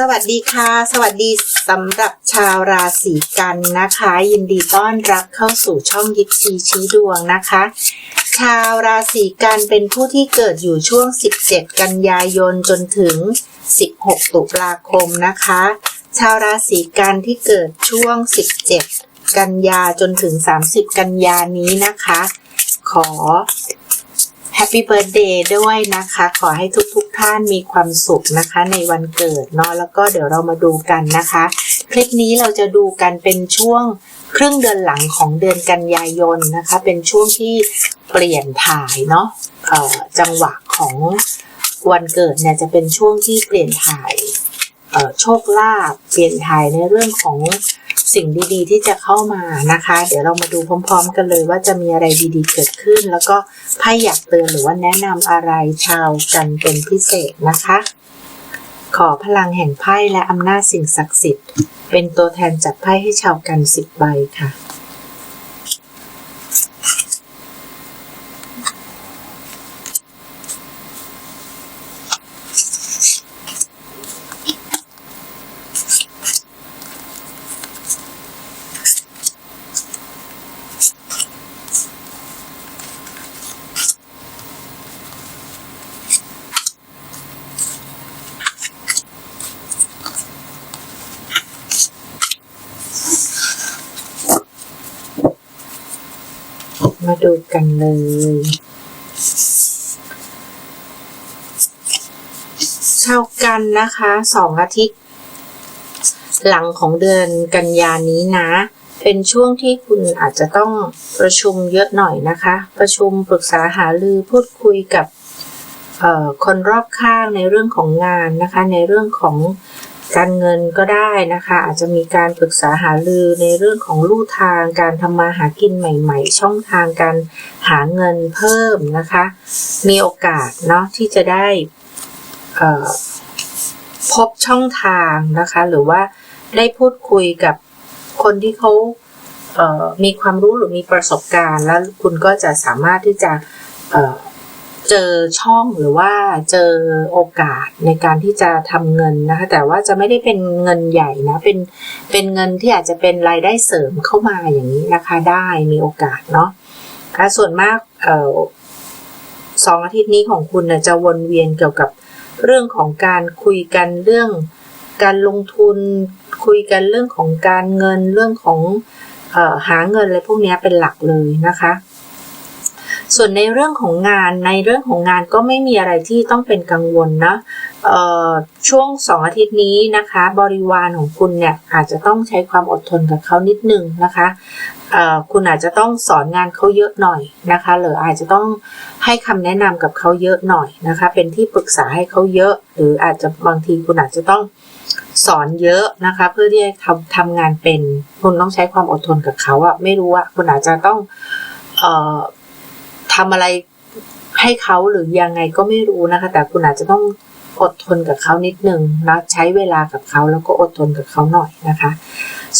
สวัสดีค่ะ สวัสดีสำหรับชาวราศีกันนะคะ ยินดีต้อนรับเข้าสู่ช่องยิปซีชี้ดวงนะคะ ชาวราศีกันเป็นผู้ที่เกิดอยู่ช่วง 17 กันยายนจนถึง 16 ตุลาคมนะคะ ชาวราศีกันที่เกิดช่วง 17 กันยาจนถึง 30 กันยานี้นะคะ ขอแฮปปี้เบิร์ดเดย์ด้วยนะคะ ขอให้ทุก ท่านมีความสุขนะคะในวันเกิดเนาะแล้วก็เดี๋ยวเรามาดูกันนะคะ คลิปนี้เราจะดูกันเป็นช่วงครึ่งเดือนหลังของเดือนกันยายนนะคะ เป็นช่วงที่เปลี่ยนถ่ายเนาะจังหวะของวันเกิดเนี่ยจะเป็นช่วงที่เปลี่ยนถ่ายโชคลาภเปลี่ยนถ่ายในเรื่องของ สิ่งดีๆที่จะเข้ามานะคะ เดี๋ยวเรามาดูพร้อม ๆ กันเลยว่าจะมีอะไรดีๆเกิดขึ้น แล้วก็ไพ่อยากเตือนหรือว่าแนะนำอะไรชาวกันเป็นพิเศษนะคะ ขอพลังแห่งไพ่และอำนาจสิ่งศักดิ์สิทธิ์ เป็นตัวแทนจัดไพ่ให้ชาวกันสิบใบค่ะ ดูกันเลย ชาวกันนะคะสองอาทิตย์ หลังของเดือนกันยานี้นะ เป็นช่วงที่คุณอาจจะต้องประชุมเยอะหน่อยนะคะ ประชุมปรึกษาหารือพูดคุยกับคนรอบข้างในเรื่องของงานนะคะ ในเรื่องของ การเงินก็ได้นะคะ อาจจะมีการปรึกษาหารือในเรื่องของลู่ทางการทำมาหากินใหม่ ๆ ช่องทางการหาเงินเพิ่มนะคะ มีโอกาสเนาะที่จะได้พบช่องทางนะคะ หรือว่าได้พูดคุยกับคนที่เขาเมีความรู้หรือมีประสบการณ์ แล้วคุณก็จะสามารถที่จะ เจอช่องหรือว่าเจอโอกาสในการที่จะทำเงินนะคะแต่ว่าจะไม่ได้เป็นเงินใหญ่นะเป็นเป็นเงินที่อาจจะเป็นรายได้เสริมเข้ามาอย่างนี้นะคะได้มีโอกาสเนาะะส่วนมากเออสองอาทิตย์นี้ของคุณนะจะวนเวียนเกี่ยวกับเรื่องของการคุยกันเรื่องการลงทุนคุยกันเรื่องของการเงินเรื่องของออหาเงินอะไรพวกนี้เป็นหลักเลยนะคะ ส่วนในเรื่องของงานในเรื่องของงานก็ไม่มีอะไรที่ต้องเป็นกังวลนะช่วงสองอาทิตย์นี้นะคะ บริวารของคุณเนี่ยอาจจะต้องใช้ความอดทนกับเขานิดนึงนะคะคุณอาจจะต้องสอนงานเขาเยอะหน่อยนะคะ หรืออาจจะต้องให้คำแนะนำกับเขาเยอะหน่อยนะคะ เป็นที่ปรึกษาให้เขาเยอะ หรืออาจจะบางทีคุณอาจจะต้องสอนเยอะนะคะ เพื่อที่จะทำทำงานเป็น คุณต้องใช้ความอดทนกับเขาอะไม่รู้ว่าคุณอาจจะต้องเทำอะไรให้เขาหรือยังไงก็ไม่รู้นะคะ แต่คุณอาจจะต้องอดทนกับเขานิดนึงนะใช้เวลากับเขาแล้วก็อดทนกับเขาหน่อยนะคะ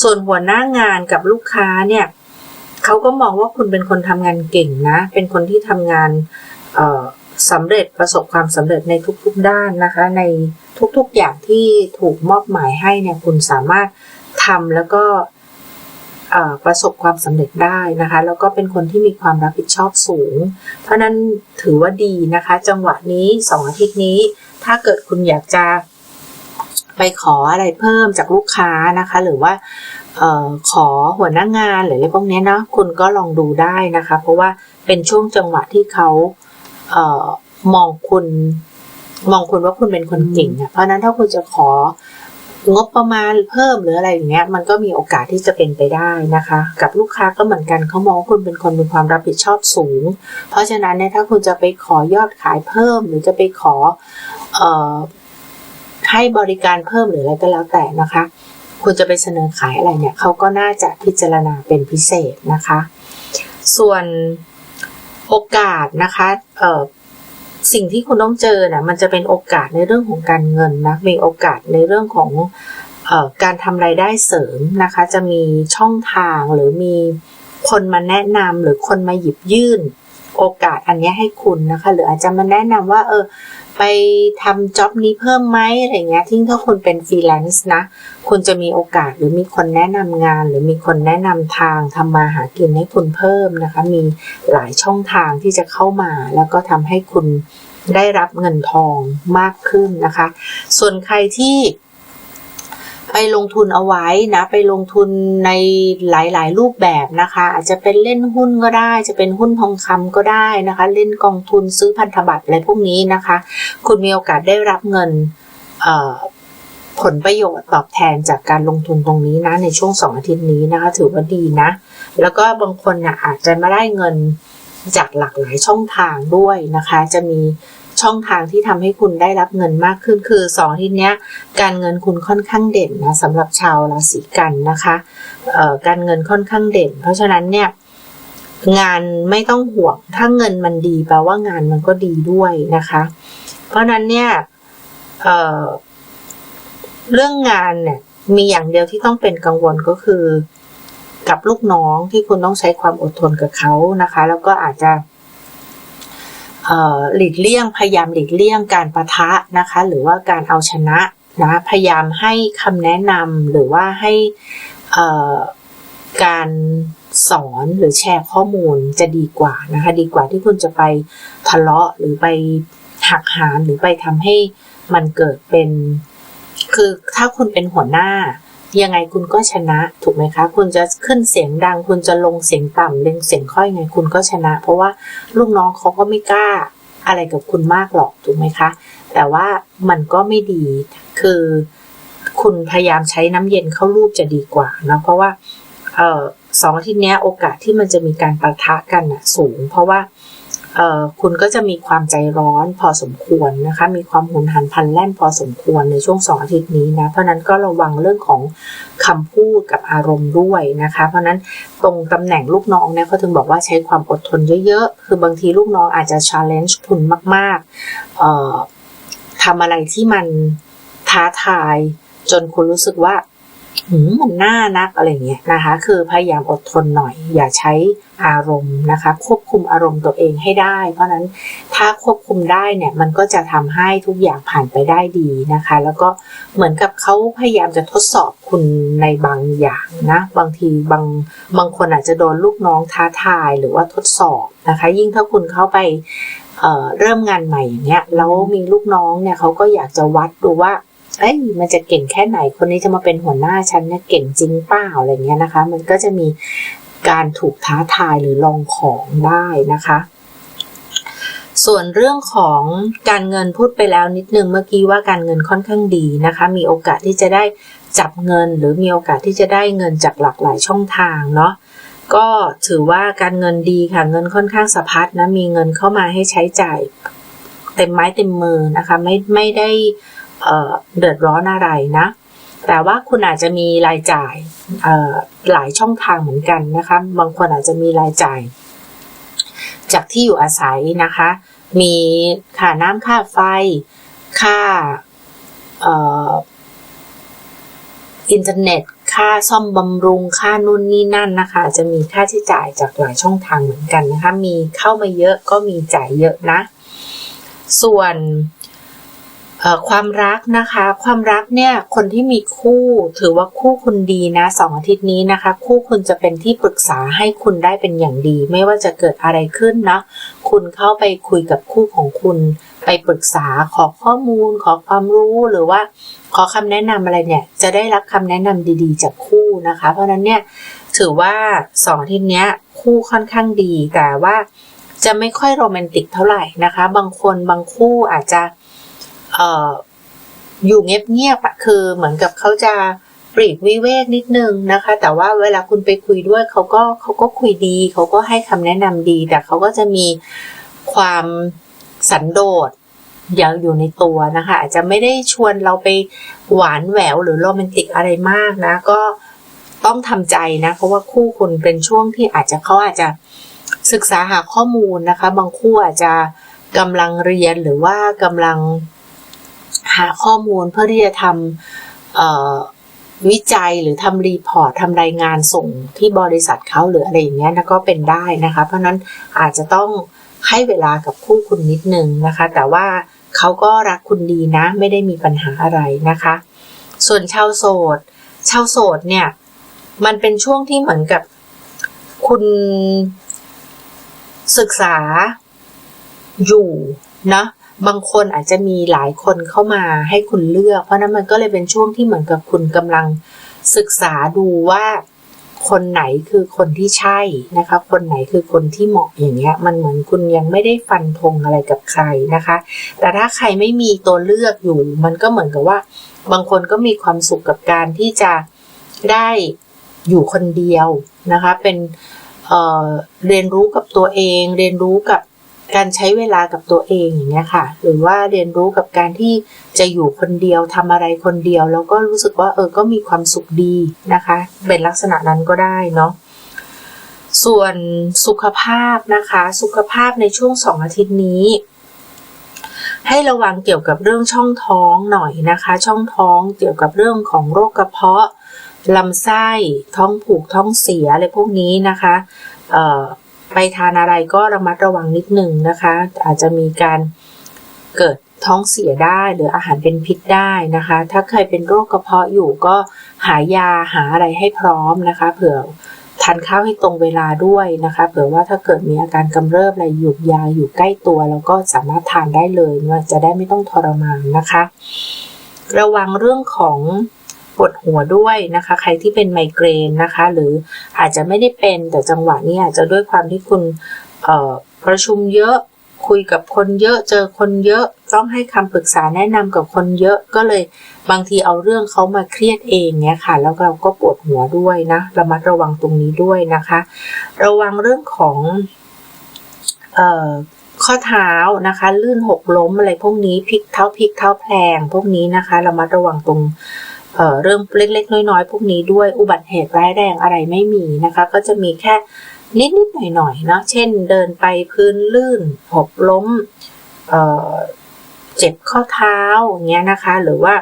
ส่วนหัวหน้างานกับลูกค้าเนี่ยเขาก็มองว่าคุณเป็นคนทำงานเก่งนะ เป็นคนที่ทำงานเอ่อสำเร็จประสบความสำเร็จในทุกๆด้านนะคะ ในทุกๆอย่างที่ถูกมอบหมายให้เนี่ยคุณสามารถทำแล้วก็ ประสบความสำเร็จได้นะคะ แล้วก็เป็นคนที่มีความรับผิดชอบสูง เพราะนั้นถือว่าดีนะคะ จังหวะนี้สองอาทิตย์นี้ ถ้าเกิดคุณอยากจะไปขออะไรเพิ่มจากลูกค้านะคะ หรือว่าออขอหัวหน้างานหรืออะไรพวกนี้เนาะคุณก็ลองดูได้นะคะ เพราะว่าเป็นช่วงจังหวะที่เขาเออมองคุณ มองคุณว่าคุณเป็นคนเก่งเพราะนั้นถ้าคุณจะขอ งบประมาณเพิ่มหรืออะไรอย่างเงี้ยมันก็มีโอกาสที่จะเป็นไปได้นะคะ กับลูกค้าก็เหมือนกันเขามองคุณเป็นคนมีความรับผิดชอบสูง เพราะฉะนั้นเนี่ยถ้าคุณจะไปขอยอดขายเพิ่ม หรือจะไปขอเอ่อให้บริการเพิ่มหรืออะไรก็แล้วแต่นะคะ คุณจะไปเสนอขายอะไรเนี่ยเขาก็น่าจะพิจารณาเป็นพิเศษนะคะ ส่วนโอกาสนะคะเอ่อ สิ่งที่คุณต้องเจอนะ่ะมันจะเป็นโอกาสในเรื่องของการเงินนะมีโอกาสในเรื่องของออการทำรายได้เสริมนะคะ จะมีช่องทางหรือมีคนมาแนะนำหรือคนมาหยิบยื่น โอกาสอันนี้ให้คุณนะคะ หรืออาจจะมาแนะนำว่า เออ ไปทำจ็อบนี้เพิ่มไหมอะไรเงี้ยที่ถ้าคุณเป็นฟรีแลนซ์นะ คุณจะมีโอกาสหรือมีคนแนะนำงาน หรือมีคนแนะนำทางทำมาหากินให้คุณเพิ่มนะคะ มีหลายช่องทางที่จะเข้ามา แล้วก็ทำให้คุณได้รับเงินทองมากขึ้นนะคะ ส่วนใครที่ ไปลงทุนเอาไว้นะ ไปลงทุนในหลายๆ รูปแบบนะคะ อาจจะเป็นเล่นหุ้นก็ได้ จะเป็นหุ้นทองคำก็ได้นะคะ เล่นกองทุนซื้อพันธบัตรอะไรพวกนี้นะคะ คุณมีโอกาสได้รับเงินผลประโยชน์ตอบแทนจากการลงทุนตรงนี้นะ ในช่วงสองอาทิตย์นี้นะคะ ถือว่าดีนะ แล้วก็บางคนนะอาจจะมาได้เงินจากหลากหลายช่องทางด้วยนะคะ จะมี ช่องทางที่ทำให้คุณได้รับเงินมากขึ้นคือสองที่เนี้ยการเงินคุณค่อนข้างเด่นนะสำหรับชาวราศีกันนะคะการเงินค่อนข้างเด่น เพราะฉะนั้นเนี่ยงานไม่ต้องห่วงถ้าเงินมันดีแปลว่างานมันก็ดีด้วยนะคะ เพราะนั้นเนี่ยเเรื่องงานเนี่ยมีอย่างเดียวที่ต้องเป็นกังวลก็คือ กับลูกน้องที่คุณต้องใช้ความอดทนกับเขานะคะ แล้วก็อาจจะ หลีกเลี่ยงพยายามหลีกเลี่ยงการประทะนะคะ หรือว่าการเอาชนะนะพยายามให้คำแนะนำหรือว่าให้การสอนหรือแชร์ข้อมูลจะดีกว่านะคะดีกว่าที่คุณจะไปทะเลาะหรือไปหักหานหรือไปทำให้มันเกิดเป็น คือถ้าคุณเป็นหัวหน้า ยังไงคุณก็ชนะ ถูกไหมคะ คุณจะขึ้นเสียงดัง คุณจะลงเสียงต่ำเล็งเสียงค่อยไงคุณก็ชนะ เพราะว่าลูกน้องเขาก็ไม่กล้าอะไรกับคุณมากหรอกถูกไหมคะ แต่ว่ามันก็ไม่ดีคือคุณพยายามใช้น้ำเย็นเข้ารูปจะดีกว่านะเพราะว่าเออสองอาทิตย์นี้โอกาสที่มันจะมีการประทะกันนะสูง เพราะว่า คุณก็จะมีความใจร้อนพอสมควรนะคะ มีความหุนหันพันแล่นพอสมควรในช่วงสองอาทิตย์นี้นะ เพราะนั้นก็ระวังเรื่องของคำพูดกับอารมณ์ด้วยนะคะ เพราะนั้นตรงตำแหน่งลูกน้องเนี่ยเขาถึงบอกว่าใช้ความอดทนเยอะๆ คือบางทีลูกน้องอาจจะ challenge คุณมากๆทำอะไรที่มันท้าทายจนคุณรู้สึกว่า มมันน่านักอะไรเงี้ยนะคะ คือพยายามอดทนหน่อย อย่าใช้อารมณ์นะคะ ควบคุมอารมณ์ตัวเองให้ได้ เพราะนั้นถ้าควบคุมได้เนี่ยมันก็จะทำให้ทุกอย่างผ่านไปได้ดีนะคะ แล้วก็เหมือนกับเขาพยายามจะทดสอบคุณในบางอย่างนะบางทีบางบางคนอาจจะโดนลูกน้องท้าทายหรือว่าทดสอบนะคะ ยิ่งถ้าคุณเข้าไปเเริ่มงานใหม่อย่างเงี้ยแล้วมีลูกน้องเนี่ยเขาก็อยากจะวัดดูว่า เอ้ยมันจะเก่งแค่ไหนคนนี้จะมาเป็นหัวหน้าฉันเนี่ยเก่งจริงเปล่าอะไรเงี้ยนะคะ มันก็จะมีการถูกท้าทายหรือลองของได้นะคะ ส่วนเรื่องของการเงินพูดไปแล้วนิดนึงเมื่อกี้ว่าการเงินค่อนข้างดีนะคะ มีโอกาสที่จะได้จับเงิน หรือมีโอกาสที่จะได้เงินจากหลากหลายช่องทางเนาะก็ถือว่าการเงินดีค่ะเงินค่อนข้างสะพัดนะมีเงินเข้ามาให้ใช้จ่ายเต็มไม้เต็มมือนะคะ ไม่ไม่ได้ เดือดร้อนอะไรนะ แต่ว่าคุณอาจจะมีรายจ่ายหลายช่องทางเหมือนกันนะคะ บางคนอาจจะมีรายจ่าย จากที่อยู่อาศัยนะคะ มีค่าน้ำค่าไฟ ค่าอินเทอร์เน็ต ค่าซ่อมบำรุง ค่านู่นนี่นั่นนะคะ จะมีค่าใช้จ่ายจากหลายช่องทางเหมือนกันนะคะ มีเข้ามาเยอะก็มีจ่ายเยอะนะ ส่วน ความรักนะคะ ความรักเนี่ยคนที่มีคู่ถือว่าคู่คุณดีนะสองอาทิตย์นี้นะคะ คู่คุณจะเป็นที่ปรึกษาให้คุณได้เป็นอย่างดี ไม่ว่าจะเกิดอะไรขึ้นนะคุณเข้าไปคุยกับคู่ของคุณไปปรึกษาขอข้อมูล ขอความรู้หรือว่า ขอคำแนะนำอะไรเนี่ย จะได้รับคำแนะนำดีๆ จากคู่นะคะ เพราะนั้นเนี่ยถือว่าสองอาทิตย์นี้คู่ค่อนข้างดีแต่ว่าจะไม่ค่อยโรแมนติกเท่าไหร่นะคะ บางคนบางคู่อาจจะ อยู่เงียบๆคือเหมือนกับเขาจะปรีกวิเวกนิดนึงนะคะ แต่ว่าเวลาคุณไปคุยด้วยเขาก็เขาก็คุยดีเขาก็ให้คำแนะนำดี แต่เขาก็จะมีความสันโดษยังอยู่ในตัวนะคะ อาจจะไม่ได้ชวนเราไปหวานแหววหรือโรแมนติกอะไรมากนะ ก็ต้องทำใจนะ เพราะว่าคู่คุณเป็นช่วงที่อาจจะเขาอาจจะศึกษาหาข้อมูลนะคะ บางคู่อาจจะกำลังเรียนหรือว่ากำลัง หาข้อมูลเพื่อที่จะทำวิจัยหรือทำรีพอร์ตทำรายงานส่งที่บริษัทเขาหรืออะไรอย่างเงี้ยนะก็เป็นได้นะคะ เพราะนั้นอาจจะต้องให้เวลากับคู่คุณนิดนึงนะคะ แต่ว่าเขาก็รักคุณดีนะ ไม่ได้มีปัญหาอะไรนะคะ ส่วนชาวโสดชาวโสดเนี่ย มันเป็นช่วงที่เหมือนกับคุณศึกษาอยู่นะ บางคนอาจจะมีหลายคนเข้ามาให้คุณเลือก เพราะนั้นมันก็เลยเป็นช่วงที่เหมือนกับคุณกำลังศึกษาดูว่าคนไหนคือคนที่ใช่นะคะ คนไหนคือคนที่เหมาะอย่างเงี้ย มันเหมือนคุณยังไม่ได้ฟันธงอะไรกับใครนะคะ แต่ถ้าใครไม่มีตัวเลือกอยู่ มันก็เหมือนกับว่า บางคนก็มีความสุขกับการที่จะได้อยู่คนเดียวนะคะ เป็นเเรียนรู้กับตัวเอง เรียนรู้กับ การใช้เวลากับตัวเองอย่างเงี้ยค่ะ หรือว่าเรียนรู้กับการที่จะอยู่คนเดียวทำอะไรคนเดียว แล้วก็รู้สึกว่าเออก็มีความสุขดีนะคะ เป็นลักษณะนั้นก็ได้เนาะส่วนสุขภาพนะคะ สุขภาพในช่วงสองอาทิตย์นี้ ให้ระวังเกี่ยวกับเรื่องช่องท้องหน่อยนะคะ ช่องท้องเกี่ยวกับเรื่องของโรคกระเพาะลำไส้ท้องผูกท้องเสียอะไรพวกนี้นะคะ ไปทานอะไรก็ระมัดระวังนิดหนึ่งนะคะ อาจจะมีการเกิดท้องเสียได้หรืออาหารเป็นพิษได้นะคะ ถ้าใครเป็นโรคกระเพาะอยู่ก็หายาหาอะไรให้พร้อมนะคะ เผื่อทานข้าวให้ตรงเวลาด้วยนะคะ เผื่อว่าถ้าเกิดมีอาการกำเริบอะไรหยุดยาอยู่ใกล้ตัวแล้วก็สามารถทานได้เลยจะได้ไม่ต้องทรมานนะคะ ระวังเรื่องของ ปวดหัวด้วยนะคะ ใครที่เป็นไมเกรนนะคะ หรืออาจจะไม่ได้เป็นแต่จังหวะนี้อาจจะด้วยความที่คุณประชุมเยอะคุยกับคนเยอะเจอคนเยอะต้องให้คำปรึกษาแนะนำกับคนเยอะก็เลยบางทีเอาเรื่องเขามาเครียดเองเนี้ยค่ะ แล้วเราก็ปวดหัวด้วยนะระมัดระวังตรงนี้ด้วยนะคะ ระวังเรื่องของออข้อเท้านะคะ ลื่นหกล้มอะไรพวกนี้พลิกเท้าพลิกเท้าแพลงพวกนี้นะคะระมัดระวังตรง เเรื่องเล็ก ๆ น้อย ๆ พวกนี้ด้วยอุบัติเหตุร้ายแรงอะไรไม่มีนะคะ ก็จะมีแค่นิด ๆ หน่อยๆเนาะเช่นเดินไปพื้นลื่น หกล้มเเจ็บข้อเท้าอย่างเงี้ยนะคะ หรือว่า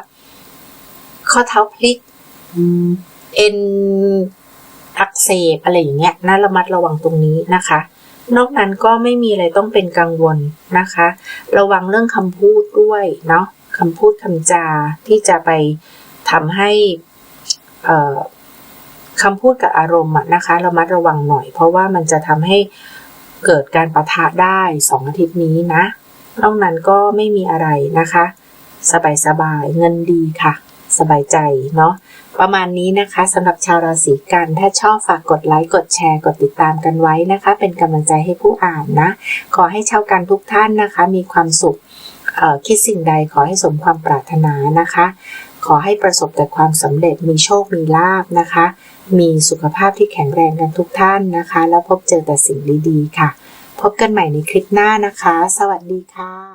ข้อเท้าพลิกเอ็นอักเสบอะไรอย่างเงี้ยน่าระมัดระวังตรงนี้นะคะ นอกนั้นก็ไม่มีอะไรต้องเป็นกังวลนะคะ ระวังเรื่องคำพูดด้วยเนาะคำพูดคำจาที่จะไป ทำให้คำพูดกับอารมณ์นะคะเรามัดระวังหน่อย เพราะว่ามันจะทำให้เกิดการประทะได้สองอาทิตย์นี้นะนอกนั้นก็ไม่มีอะไรนะคะ สบายสบายเงินดีค่ะ สบายใจเนาะประมาณนี้นะคะสำหรับชาวราศีกันถ้าชอบฝากกดไลค์กดแชร์กดติดตามกันไว้นะคะ เป็นกำลังใจให้ผู้อ่านนะ ขอให้ชาวกันทุกท่านนะคะ มีความสุขคิดสิ่งใดขอให้สมความปรารถนานะคะ ขอให้ประสบแต่ความสำเร็จมีโชคมีลาบนะคะ มีสุขภาพที่แข็งแรงกันทุกท่านนะคะ แล้วพบเจอแต่สิ่งดีๆค่ะ พบกันใหม่ในคลิปหน้านะคะ สวัสดีค่ะ